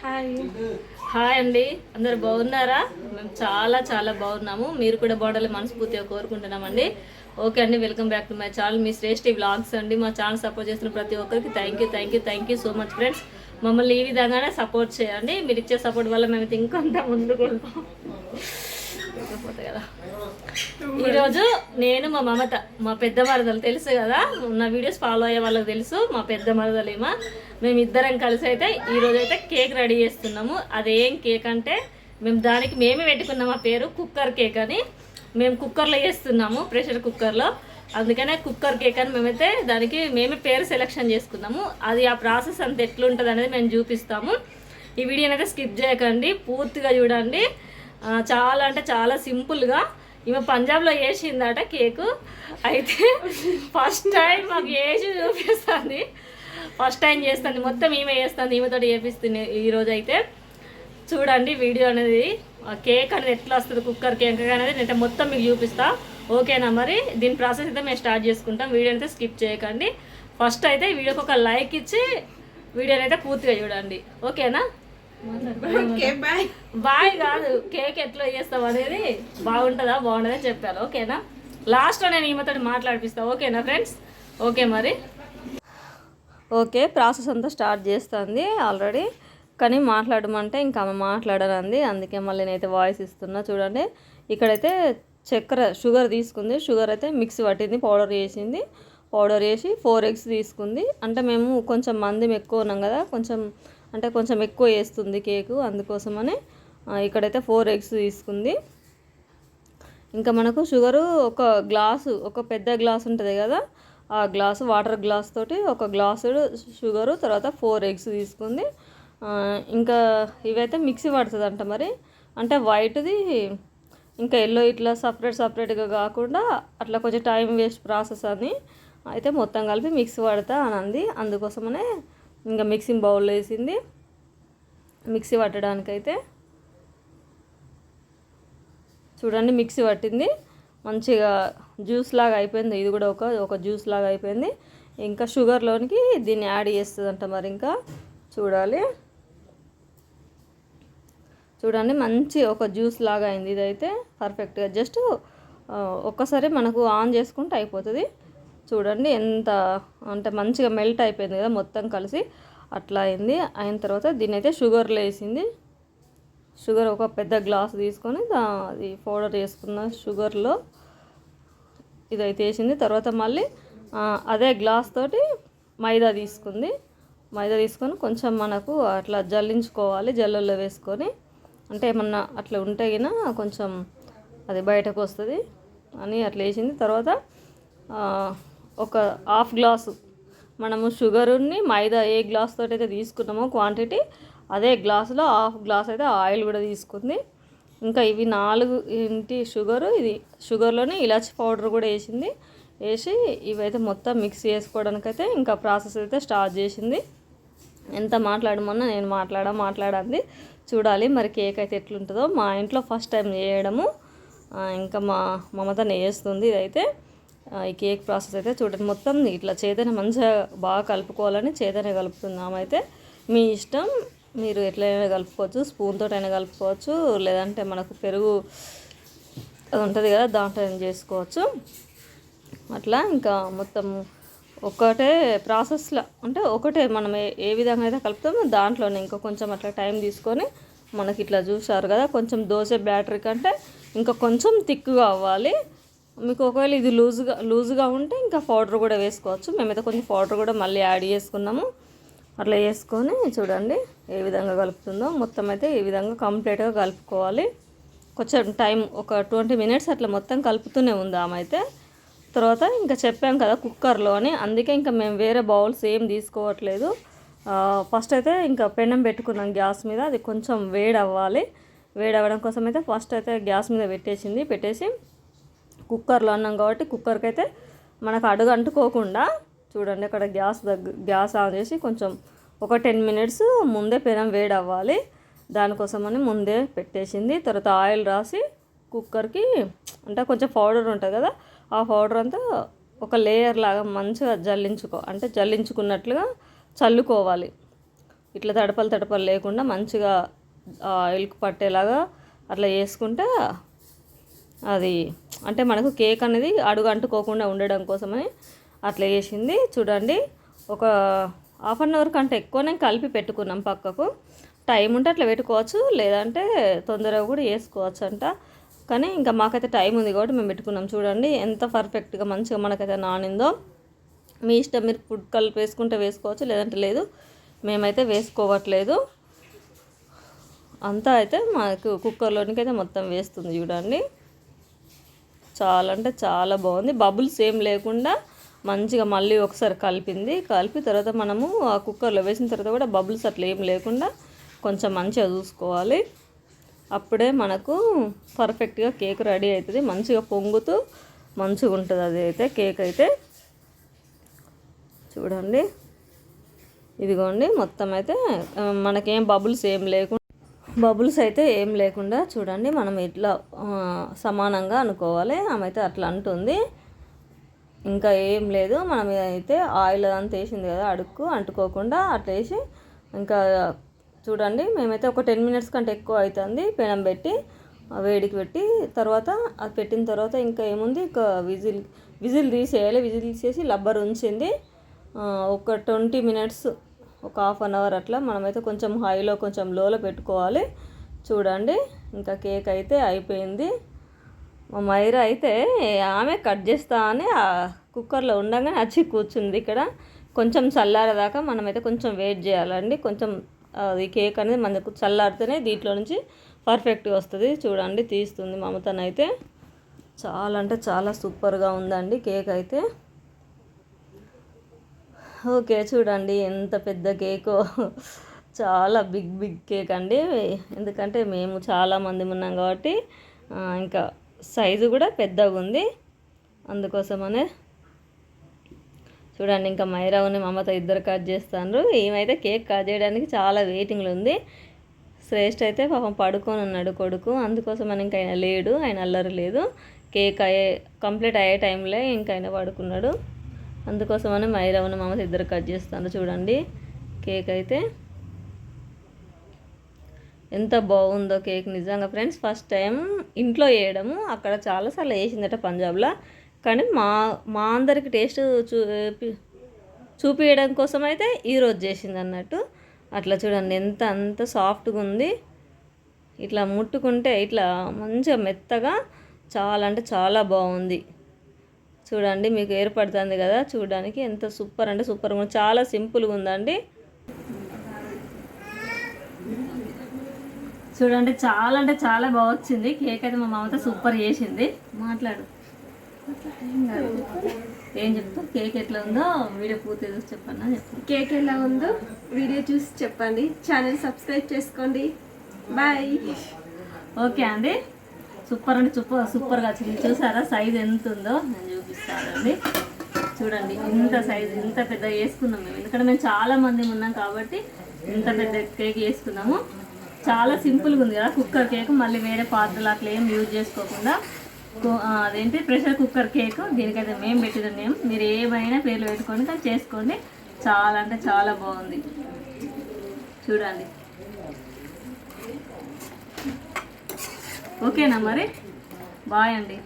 Hi. Hi అండి. అందరు బాగున్నారా? మేము చాలా చాలా బాగున్నాము. మీరు కూడా బాగుండాలి మనస్ఫూర్తిగా కోరుకుంటున్నామండి. ఓకే అండి welcome back to my channel. Me Shreshti blogs అండి. మా ఛానల్ సపోర్ట్ చేస్తున్న ప్రతి ఒక్కరికి thank you thank you thank you so much friends మమ్మల్ని ఈ విధంగానే సపోర్ట్ చేయండి. మీరు ఇచ్చే సపోర్ట్ వల్ల మేము ఇంకొంత ముందుకు వెళ్తాం. ఇకపోతే కదా. ఈరోజు నేను మా మమత మా పెద్ద మరదలు తెలుసు కదా? నా వీడియోస్ ఫాలో అయ్యే వాళ్ళకి తెలుసు మా పెద్ద మరదలేమా? మేము ఇద్దరం కలిసి అయితే ఈరోజు అయితే కేక్ రెడీ చేస్తున్నాము. అదేం కేక్ అంటే మేము దానికి మేమే పెట్టుకున్నాం ఆ పేరు కుక్కర్ కేక్ అని. మేము కుక్కర్లో చేస్తున్నాము ప్రెషర్ కుక్కర్లో. అందుకనే కుక్కర్ కేక్ అని మేమైతే దానికి మేమే పేరు సెలెక్షన్ చేసుకున్నాము. అది ఆ ప్రాసెస్ అంత ఎట్లుంటుంది అనేది మేము చూపిస్తాము. ఈ వీడియోనైతే స్కిప్ చేయకండి పూర్తిగా చూడండి. చాలా అంటే చాలా సింపుల్గా ఈమె పంజాబ్లో వేసిందట కేకు. అయితే ఫస్ట్ టైం మాకు వేసి చూపిస్తుంది. ఫస్ట్ టైం చేస్తుంది. మొత్తం ఈమె వేస్తుంది ఈమెతో చేపిస్తుంది ఈరోజు అయితే. చూడండి వీడియో అనేది. ఆ కేక్ అనేది ఎట్లా వస్తుంది కుక్కర్ కేక్ అనేది నేను మొత్తం మీకు చూపిస్తా. ఓకేనా మరి? దీని ప్రాసెస్ అయితే మేము స్టార్ట్ చేసుకుంటాం. వీడియో అయితే స్కిప్ చేయకండి. ఫస్ట్ అయితే వీడియోకి ఒక లైక్ ఇచ్చి వీడియోని అయితే పూర్తిగా చూడండి. ఓకేనా? బాయ్ కాదు కేక్ ఎట్లా చేస్తావు అనేది బాగుంటుందా బాగుంటుందా చెప్పాను ఓకేనా? లాస్ట్లో నేను ఈమెతో మాట్లాడిపిస్తా ఓకేనా ఫ్రెండ్స్ ఓకే మరి. ఓకే ప్రాసెస్ అంతా స్టార్ట్ చేస్తుంది ఆల్రెడీ కానీ మాట్లాడమంటే ఇంకా ఆమె మాట్లాడనంది అందుకే మళ్ళీ నేనైతే వాయిస్ ఇస్తున్నా చూడండి. ఇక్కడైతే చక్కెర షుగర్ తీసుకుంది. షుగర్ అయితే మిక్సీ పట్టింది పౌడర్ చేసింది పౌడర్ వేసి ఫోర్ ఎగ్స్ తీసుకుంది. అంటే మేము కొంచెం మంది ఎక్కువ ఉన్నాం కదా కొంచెం అంటే కొంచెం ఎక్కువ వేస్తుంది కేకు అందుకోసమని ఇక్కడైతే ఫోర్ ఎగ్స్ తీసుకుంది. ఇంకా మనకు షుగరు ఒక గ్లాసు ఒక పెద్ద గ్లాస్ ఉంటుంది కదా ఆ గ్లాసు వాటర్ గ్లాస్ తోటి ఒక గ్లాసు షుగరు తర్వాత ఫోర్ ఎగ్స్ తీసుకుంది. ఇంకా ఇవైతే మిక్సీ పడుతుంది మరి. అంటే వైట్ది ఇంకా ఎల్లో ఇట్లా సపరేట్ సపరేట్గా కాకుండా అట్లా కొంచెం టైం వేస్ట్ ప్రాసెస్ అని అయితే మొత్తం కలిపి మిక్సీ పడతా అని అంది అందుకోసమనే ఇంకా మిక్సింగ్ బౌల్లో వేసింది. మిక్సీ పట్టడానికైతే చూడండి మిక్సీ పట్టింది. మంచిగా జ్యూస్ లాగా అయిపోయింది. ఇది కూడా ఒక ఒక జ్యూస్ లాగా అయిపోయింది. ఇంకా షుగర్లోనికి దీన్ని యాడ్ చేస్తుందంట మరి ఇంకా. చూడాలి. చూడండి మంచి ఒక జ్యూస్ లాగా అయింది. ఇదైతే పర్ఫెక్ట్గా జస్ట్ ఒక్కసారి మనకు ఆన్ చేసుకుంటే అయిపోతుంది. చూడండి ఎంత అంటే మంచిగా మెల్ట్ అయిపోయింది కదా మొత్తం కలిసి అట్లా అయింది. అయిన తర్వాత దీన్ని అయితే షుగర్లో వేసింది. షుగర్ ఒక పెద్ద గ్లాస్ తీసుకొని దా అది పౌడర్ చేసుకున్న షుగర్లో ఇదైతే వేసింది. తర్వాత మళ్ళీ అదే గ్లాస్ తోటి మైదా తీసుకుంది. మైదా తీసుకొని కొంచెం మనకు అట్లా జల్లించుకోవాలి జల్లల్లో వేసుకొని. అంటే ఏమన్నా అట్లా ఉంటే గిన కొంచెం అది బయటకు వస్తుంది అని అట్లా వేసింది. తర్వాత ఒక హాఫ్ గ్లాసు. మనము షుగరుని మైదా ఏ గ్లాస్ తోటి అయితే తీసుకున్నామో క్వాంటిటీ అదే గ్లాసులో హాఫ్ గ్లాస్ అయితే ఆయిల్ కూడా తీసుకుంది. ఇంకా ఇవి నాలుగు ఇంటి షుగరు ఇది షుగర్లోనే ఇలాచి పౌడర్ కూడా వేసింది. వేసి ఇవైతే మొత్తం మిక్స్ చేసుకోవడానికైతే ఇంకా ప్రాసెస్ అయితే స్టార్ట్ చేసింది. ఎంత మాట్లాడమన్నా నేను మాట్లాడా మాట్లాడంది. చూడాలి మరి కేక్ అయితే ఎట్లుంటుందో. మా ఇంట్లో ఫస్ట్ టైం చేయడము. ఇంకా మా మమత నేస్తుంది ఇదైతే. ఈ కేక్ ప్రాసెస్ అయితే చూడండి. మొత్తం ఇట్లా చేతనే మంచిగా బాగా కలుపుకోవాలని చేతనే కలుపుతున్నామైతే మీ ఇష్టం మీరు ఎట్లయినా కలుపుకోవచ్చు స్పూన్తో అయినా కలుపుకోవచ్చు లేదంటే మనకు పెరుగు అది ఉంటుంది కదా దాంట్లో చేసుకోవచ్చు. అట్లా ఇంకా మొత్తం ఒకటే ప్రాసెస్లో అంటే ఒకటే మనం ఏ ఏ విధంగా అయితే కలుపుతామో దాంట్లోనే ఇంకా కొంచెం అట్లా టైం తీసుకొని మనకి ఇట్లా చూసారు కదా కొంచెం దోశ బ్యాటరీ కంటే ఇంకా కొంచెం తిక్కుగా అవ్వాలి. మీకు ఒకవేళ ఇది లూజ్గా లూజ్గా ఉంటే ఇంకా పౌడర్ కూడా వేసుకోవచ్చు. మేమైతే కొంచెం పౌడర్ కూడా మళ్ళీ యాడ్ చేసుకున్నాము. అట్లా వేసుకొని చూడండి ఏ విధంగా కలుపుతుందో. మొత్తం అయితే ఈ విధంగా కంప్లీట్గా కలుపుకోవాలి. కొంచెం టైం ఒక ట్వంటీ మినిట్స్ అట్లా మొత్తం కలుపుతూనే ఉంది ఆమె అయితే. తర్వాత ఇంకా చెప్పాం కదా కుక్కర్లో అని అందుకే ఇంకా మేము వేరే బౌల్స్ ఏం తీసుకోవట్లేదు. ఫస్ట్ అయితే ఇంకా పెనం పెట్టుకున్నాం గ్యాస్ మీద. అది కొంచెం వేడి అవ్వాలి వేడి అవ్వడం కోసం అయితే ఫస్ట్ అయితే గ్యాస్ మీద పెట్టేసింది. పెట్టేసి కుక్కర్లో అన్నాం కాబట్టి కుక్కర్కి అయితే మనకు అడుగు అంటుకోకుండా చూడండి అక్కడ గ్యాస్ దగ్గర గ్యాస్ ఆన్ చేసి కొంచెం ఒక టెన్ మినిట్స్ ముందే పెనం వేడి అవ్వాలి దానికోసమని ముందే పెట్టేసింది. తర్వాత ఆయిల్ రాసి కుక్కర్కి అంటే కొంచెం పౌడర్ ఉంటుంది కదా ఆ పౌడర్ అంతా ఒక లేయర్ లాగా మంచిగా జల్లించుకో అంటే జల్లించుకున్నట్లుగా చల్లుకోవాలి. ఇట్లా తడపలు తడపలు లేకుండా మంచిగా ఆయిల్కి పట్టేలాగా అట్లా చేసుకుంటే అది అంటే మనకు కేక్ అనేది అడుగు అంటుకోకుండా ఉండడం కోసమని అట్లా చేసింది. చూడండి ఒక హాఫ్ అన్ అవర్ కంటే ఎక్కువనే కలిపి పెట్టుకున్నాం పక్కకు. టైం ఉంటే అట్లా పెట్టుకోవచ్చు లేదంటే తొందరగా కూడా వేసుకోవచ్చు అంట కానీ ఇంకా మాకైతే టైం ఉంది కాబట్టి మేము పెట్టుకున్నాం. చూడండి ఎంత పర్ఫెక్ట్గా మంచిగా మనకైతే నానిందో. మీ ఇష్టం మీరు ఫుడ్ కలిపి వేసుకుంటే వేసుకోవచ్చు లేదంటే లేదు మేమైతే వేసుకోవట్లేదు. అంతా అయితే మాకు కుక్కర్లోనికి అయితే మొత్తం వేస్తుంది చూడండి. చాలా అంటే చాలా బాగుంది. బబుల్స్ ఏం లేకుండా మంచిగా మళ్ళీ ఒకసారి కలిపింది. కలిపి తర్వాత మనము ఆ కుక్కర్లో వేసిన తర్వాత కూడా బబుల్స్ అట్లా ఏం లేకుండా కొంచెం మంచిగా చూసుకోవాలి. అప్పుడే మనకు పర్ఫెక్ట్గా కేక్ రెడీ అవుతుంది. మంచిగా పొంగుతూ మంచిగా ఉంటుంది అది అయితే కేక్ అయితే. చూడండి. ఇదిగోండి మొత్తం అయితే మనకేం బబుల్స్ ఏం లేకుండా బబుల్స్ అయితే ఏం లేకుండా చూడండి మనం ఇట్లా సమానంగా అనుకోవాలి. ఆమె అయితే అట్లా అంటుంది. ఇంకా ఏం లేదు మనం అయితే ఆయిల్ అంతా వేసింది కదా అడుక్కు అంటుకోకుండా అట్లా వేసి ఇంకా చూడండి మేమైతే ఒక టెన్ మినిట్స్ కంటే ఎక్కువ అవుతుంది. పెనం పెట్టి వేడికి పెట్టి తర్వాత అది పెట్టిన తర్వాత ఇంకా ఏముంది ఇంకా విజిల్ విజిల్ తీసేయాలి. విజిల్ తీసేసి లబ్బర్ ఉంచింది. ఒక ట్వంటీ మినిట్స్ ఒక హాఫ్ అన్ అవర్ అట్లా మనమైతే కొంచెం హైలో కొంచెం లోలో పెట్టుకోవాలి. చూడండి ఇంకా కేక్ అయితే అయిపోయింది. మా మైర అయితే ఆమె కట్ చేస్తా అని ఆ కుక్కర్లో ఉండగానే వచ్చి కూర్చుంది ఇక్కడ. కొంచెం చల్లారేదాకా మనమైతే కొంచెం వెయిట్ చేయాలండి. కొంచెం అది కేక్ అనేది మనకు చల్లారితేనే దీంట్లో నుంచి పర్ఫెక్ట్గా వస్తుంది. చూడండి తీస్తుంది మమతనైతే చాలా అంటే చాలా సూపర్గా ఉందండి కేక్ అయితే. ఓకే చూడండి ఎంత పెద్ద కేకో. చాలా బిగ్ బిగ్ కేక్ అండి. ఎందుకంటే మేము చాలా మంది ఉన్నాం కాబట్టి ఇంకా సైజు కూడా పెద్దగా ఉంది. అందుకోసమనే. చూడండి ఇంకా మైరావుని మమత ఇద్దరు కట్ చేస్తాను ఏమైతే కేక్ కట్ చేయడానికి చాలా వెయిటింగ్లు ఉంది. శ్రేష్ఠ అయితే పాపం పడుకొని ఉన్నాడు కొడుకు. అందుకోసం అని ఇంకా ఆయన లేడు ఆయన అల్లరి లేదు. కేక్ అయ్యే కంప్లీట్ అయ్యే టైంలో ఇంకా ఆయన పడుకున్నాడు. అందుకోసమని మైరవన మమత ఇద్దరు కట్ చేస్తాను చూడండి. కేక్ అయితే ఎంత బాగుందో కేక్ నిజంగా ఫ్రెండ్స్. ఫస్ట్ టైం ఇంట్లో వేయడము అక్కడ చాలాసార్లు వేసిందట పంజాబ్లో. కానీ మా మా అందరికి టేస్ట్ చూ చూపించడం కోసం అయితే ఈరోజు చేసింది అన్నట్టు. అట్లా చూడండి ఎంత అంత సాఫ్ట్గా ఉంది. ఇట్లా ముట్టుకుంటే ఇట్లా మంచిగా మెత్తగా చాలా అంటే చాలా బాగుంది. చూడండి మీకు ఏర్పడుతుంది కదా చూడడానికి ఎంత సూపర్ అంటే సూపర్గా చాలా సింపుల్గా ఉందండి. చూడండి చాలా అంటే చాలా బాగా వచ్చింది. కేక్ అయితే మా మమత సూపర్ చేసింది. మాట్లాడు. ఏం చెప్తావు? కేక్ ఎట్లా ఉందో వీడియో పూర్తి చూసి చెప్పన్నా చెప్పు. కేక్ ఎలా ఉందో వీడియో చూసి చెప్పండి. ఛానల్ సబ్స్క్రైబ్ చేసుకోండి. బాయ్. ఓకే అండి. సూపర్ అంటే సూపర్ సూపర్గా వచ్చింది. చూసారా సైజ్ ఎంత ఉందో? నేను చూపిస్తానండి. చూడండి ఇంత సైజ్ ఇంత పెద్ద వేసుకున్నాం మేము. ఎందుకంటే మేము చాలా మంది ఉన్నాం కాబట్టి ఇంత పెద్ద కేక్ వేసుకున్నాము. చాలా సింపుల్గా ఉంది కదా కుక్కర్ కేక్ మళ్ళీ వేరే పాత్రలు అట్లా ఏం యూజ్ చేసుకోకుండా. అదేంటి? ప్రెషర్ కుక్కర్ కేక్ దీనికైతే మేము పెట్టిన నేమ్ మీరు ఏమైనా పేర్లు పెట్టుకొని చేసుకోండి చాలా అంటే చాలా బాగుంది. చూడండి. ఓకేనా మరి? బాయ్ అండి.